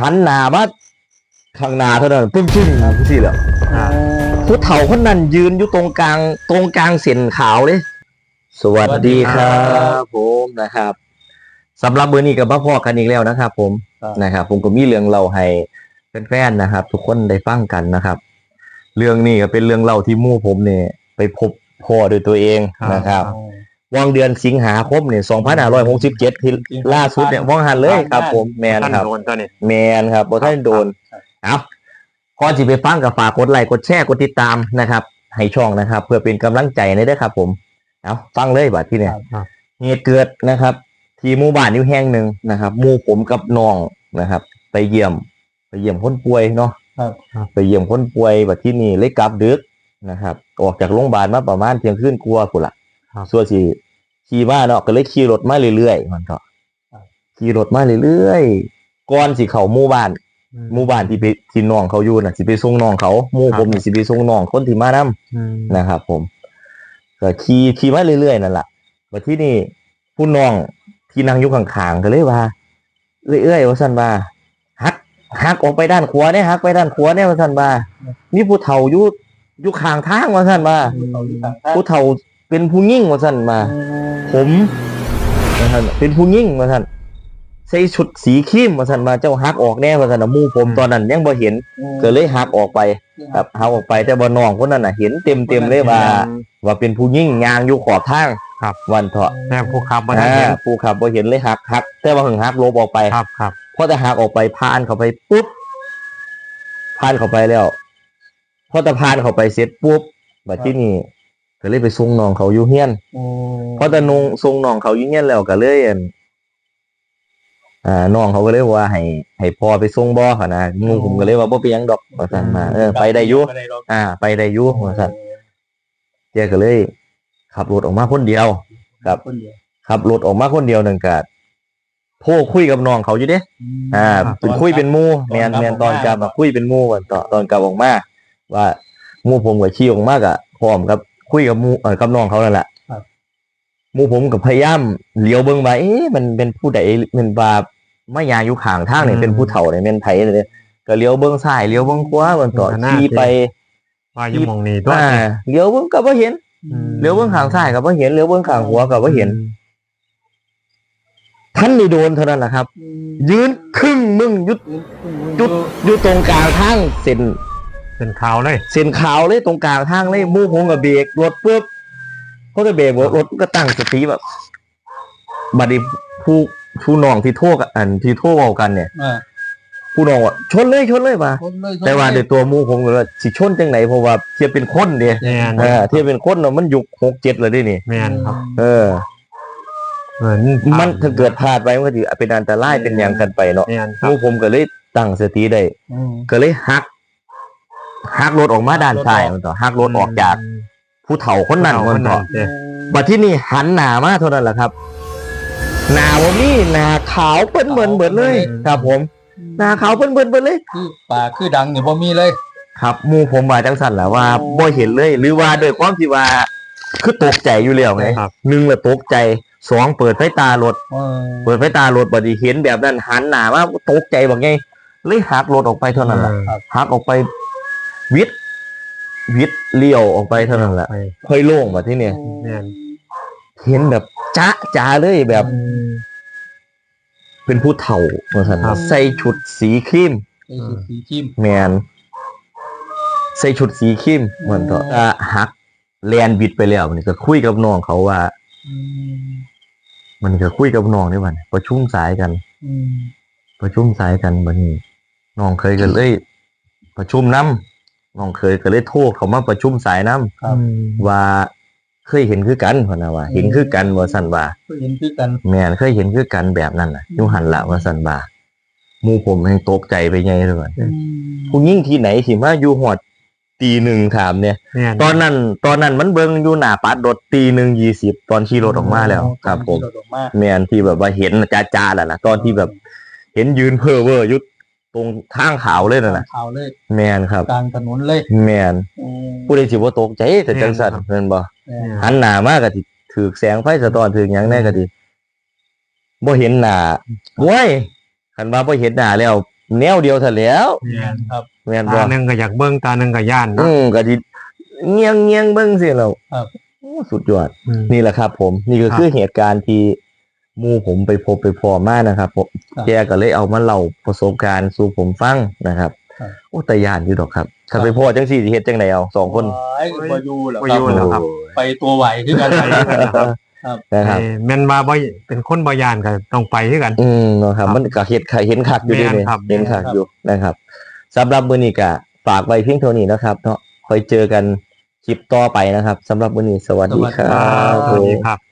หันหน้ามาข้างหน้าเท่านั้นปึ้งชึ้งสิแหล้วอ่าผู้เฒ่าคนนั้นยืนอยู่ตรงกลาง ตรงกลางเส้นขาวเลยสวัสดีครับผมนะครับสำหรับเบอร์นี้กับพ่อพ่อกันอีกแล้วนะครับ ผมครับ นะครับ ผมก็มีเรื่องเล่าให้แฟนๆนะครับ ทุกคนได้ฟังกันนะครับ เรื่องนี้ก็เป็นเรื่องเล่าที่หมู่ผมเนี่ยไปพบพ่อด้วยตัวเองนะครับ วังเดือนสิงหาคมเนี่ย2567ที่ล่าสุดเนี่ยว่างหันเลยครับ ผมแมนท่านครับโดนตัวนี้แมนครับบ่ท่านโดนเอาก่อนที่ไปฟังกับฝากกดไลค์กดแชร์กดติดตามนะครับ ให้ช่องนะครับ เพื่อเป็นกำลังใจในเด้อครับ ผมเอาฟังเลยบัดที่เนี่ยครับเหตุเกิดนะครับ ที่หมู่บ้านอยู่แห่งหนึ่งนะครับหมู่ผมกับน้องนะครับ ไปเยี่ยม ไปเยี่ยมคนป่วยเนาะครับไปเยี่ยมคนป่วยบัดที่นี่เลยกลับดึกนะครับ ออกจากโรงพยาบาลมาประมาณเที่ยงคืนกลัวาพุ่นละครับ ส่วนสิขี่มาเนาะก็เลยขี่รถมาเรื่อยๆมันก็ขี่รถมาเรื่อยๆก่อนสิเข้าหมู่บ้านหมู่บ้านที่ไปที่น้องเขาอยู่น่ะสิไปส่งน้องเขาหมู่ครับผมนี่สิไปส่งน้องคนที่มานํอืมนะครับผมก็ขี่ขี่มาเรื่อยๆนั่นแหละมาที่นี่ผู้น้องที่นั่งอยู่ข้างๆก็เลยว่าเรื่อยๆว่าซั่นว่าฮักฮักออกไปด้านขวาเนี่ยฮักไปด้านขวาเนี่ยว่าซั่นว่ามีผู้เฒ่าอยู่อยู่ข้างทางว่าซั่นว่าผู้เฒ่า เป็นผู้ยิ่งว่าซั่นว่าผมว่าซั่นเป็นผู้ยิ่งว่าซั่นใส่ชุดสีครีมว่าซั่นว่าเจ้าฮักออกแน่ว่าซั่นน่ะหมู่ผมตอนนั้นยังบ่เห็นก็เลยหักออกไป ครับหักออกไปแต่บ่น้องคนนั้นน่ะเห็นเต็มเต็มๆเลยว่า ว่าเป็นผู้ยิ่งยางอยู่ขอบทางครับ วันเถาะแต่ผู้ขับมาได้เห็นอ่าผู้ขับบ่เห็นเลยหักหักแต่ว่าหึงหักลบออกไป ครับครับ พอแต่หักออกไปผ่านเข้าไปปุ๊บผ่านเข้าไปแล้ว พอแต่ผ่านเข้าไปเสร็จปุ๊บบัดที่นี่ ก็เลยไปส่งน้องเขาอยู่เฮียนพอแต่นงส่งน้องเขาอยู่เฮียนแล้วก็เลยอั่นอ่าน้องเขาก็เลยว่าให้ให้พ่อไปส่งบ่เขานะงูผมก็เลยว่าบ่เป็นหยังดอกว่าซั่นมาเออไปได้อยู่อ่า ไปได้อยู่ว่าซั่นแกก็เลย ขับรถออกมาคนเดียว ครับคนเดียวขับรถออกมาคนเดียวหนึ่งกะโทรคุยกับน้องเขาอยู่เด้อ่าเป็นคุยเป็นหมู่แมนแมนตอนกลับมาคุยเป็นหมู่กันต่อตอนกลับออกมาว่าหมู่ผมกับชี้ออกมากะพร้อมกับ คุยกับหมู่เออกับน้องเขานั่นแหละหมู่ผมกับพยายามเลี้ยวเบิ่งว่าเอ๊ะมันเป็นผู้ใดมันว่าไม่ยางอยู่ข้างทางเนี่ยเป็นผู้เฒ่าเนี่ยเป็นไผเนี่ยก็เลี้ยวเบิ่งซ้ายเลี้ยวเบิ่งขวามันต่อขี่ไปว่าอยู่หมองนี้ตัวอ่าเลี้ยวเบิ่งก็บ่เห็นเลี้ยวเบิ่งข้างซ้ายก็บ่เห็นเลี้ยวเบิ่งข้างขวาก็บ่เห็น ท่านนี่โดนเท่านั้นแหละครับ ยืนครึ่งมึงอยุด จุดอยู่ตรงกลางทางเส้น เป็นข่าวเลยเส้นขาวเลยตรงกลางทางเลยหมู่ผมกับเบรกรถปุ๊บเขาจะเบรกรถก็ตั้งสติแบบบัดนี้ผู้ผู้น้องที่โทษอันที่โทษเอากันเนี่ยอ่าผู้น้องว่าชนเลยชนเลยป่ะคนเลยแต่ว่าในตัวหมู่ผมก็ว่าสิชนจังไหนเพราะว่าเทียบเป็นคนเดียแมนเออเทียบเป็นคนเนาะมันยุคหกเจ็ดเลยดินี่แมนครับเออ เหมือนมันถ้าเกิดพลาดไปมันก็ถือเป็นอันตรายเป็นอย่างกันไปเนาะแมนคหรับมู่ผมก็เลยตั้งสติได้ อืมก็เลยหัก หักรถออกมาด้านซ้ายมันต่อหักรถออกจากผู้เฒ่าคนนั้นมันต่อเด้บัดที่นี่หันหน้ามาเท่านั้นแหละครับ หน้าวันนี้หน้าขาวเปิ้นเบิ่นเบิดเลย ครับผม หน้าขาวเปิ้นเบิ่นเบิดเลยคือป่าคือดังเนี่ยบ่มีเลย ครับหมู่ผมมาจังสั่นแหละว่าบ่เห็นเลย หรือว่าด้วยความที่ว่า คือตกใจอยู่แล้วไงครับหนึ่งละตกใจสองเปิดไฟตารถเออเปิดไฟตารถบัดนี้เห็นแบบนั้นหันหน้ามาตกใจบักไงเลยหักรถออกไปเท่านั้นแหละหักออกไป วิทย์วิทย์เลี้ยวออกไปเท่านั้นแหละไปค่อยโล่งมาที่เนี่ย แมนเห็นแบบจ้าจ้าเลยแบบเป็นผู้เฒ่าว่าซั่นครับ ใส่ชุดสีครีมไอ้สีสีจิ้ม แมนใส่ชุดสีครีมเหมือนก็อ่าหักแลนบิดไปแล้วมันก็คุยกับน้องเขาว่า อืมมันก็คุยกับน้องนี่มันประชุมสายกัน อืมประชุมสายกันบัดนี้น้องเคยกันเลย ประชุมน้ำ น้องเคยก็เลยโทรเขามาประชุมสายน้ำครับว่าเคยเห็นคือกันพนนะว่า เห็นคือกันว่าสันว่าก็เห็นคือกันแม่นเคยเห็นคือกันแบบนั้นน่ะอยูหันละว่าสันว่าหมู่ผมยังตกใจไปไงเลยว่าอืมผู้ยิ่งที่ไหนที่มาอยู่หอดตีหนึ่งถามเนี่ยแมนตอนนั้น ตอนนั้นมันเบิ่งอยู่หน้าปัดรถตีหนึ่งยี่สิบตอนขี่รถออกมาแล้ว ครับผมตอนที่รถออกมาแม่นที่แบบว่าเห็นจ้าจ้าๆแหละนะตอนที่แบบ เห็นยืนเพ้อเวอร์อยุดต รงทางขาวเลยน่ะนะข่าวเลยแม่นครับ กลางถนนเลยแม่นอืมผู้ใดสิบ่ตกใจแต่จังสันเพิ่นบ่แม่หันหน้ามากะทิถือแสงไฟสะท้อนถือหยังแน่กะทิบ่เห็นหน้าโว้ยคันว่าบ่เห็นหน้าแล้ว แนวเดียวเท่าแล้ว แม่นครับ แม่นตาบ่หนึ่งก็อยากเบิ้งตาหนึ่งก็ย่านอืเนาะมก็สิเงียงเงียงเบิ่งสิแล้วครับ โอ้สุดยอด อืม นี่แหละครับผม นี่ก็ครับ คือเหตุการณ์ที่ห มู่ผมไปพบไปพอมานะครับผมครับแกก็เลยเอามาเล่าประสบการณ์สู่ผมฟังนะครับครับ โอ้แต่ย่านอยู่ดอกครับ ถ้าครับไปพ่อจังสี่สิเฮ็ดจังไดเอาสองคนไอ้บอยูเหรอบ่คอรับยู่แล้วครับ ไปตัวไหวขึ้นกันไปด้วยกันนะครับครับนะครับ เอ้ยแม่นว่าบ่เป็นคนบ่ย่านก็ต้องไปคือกัน อืมเนาะครับครับมันก็เฮ็ดเห็นคักอยู่ดีแม่นนี่ครับ เห็นคักแม่นครับอยู่นะครับสำหรับมื้อนี้ก็ฝากไว้เพียงเท่านี้นะครับ เนาะคอยเจอกันคลิปต่อไปนะครับสำหรับมื้อนี้สวัสดีครัสวัสดีครับ บ สวัสดีครับ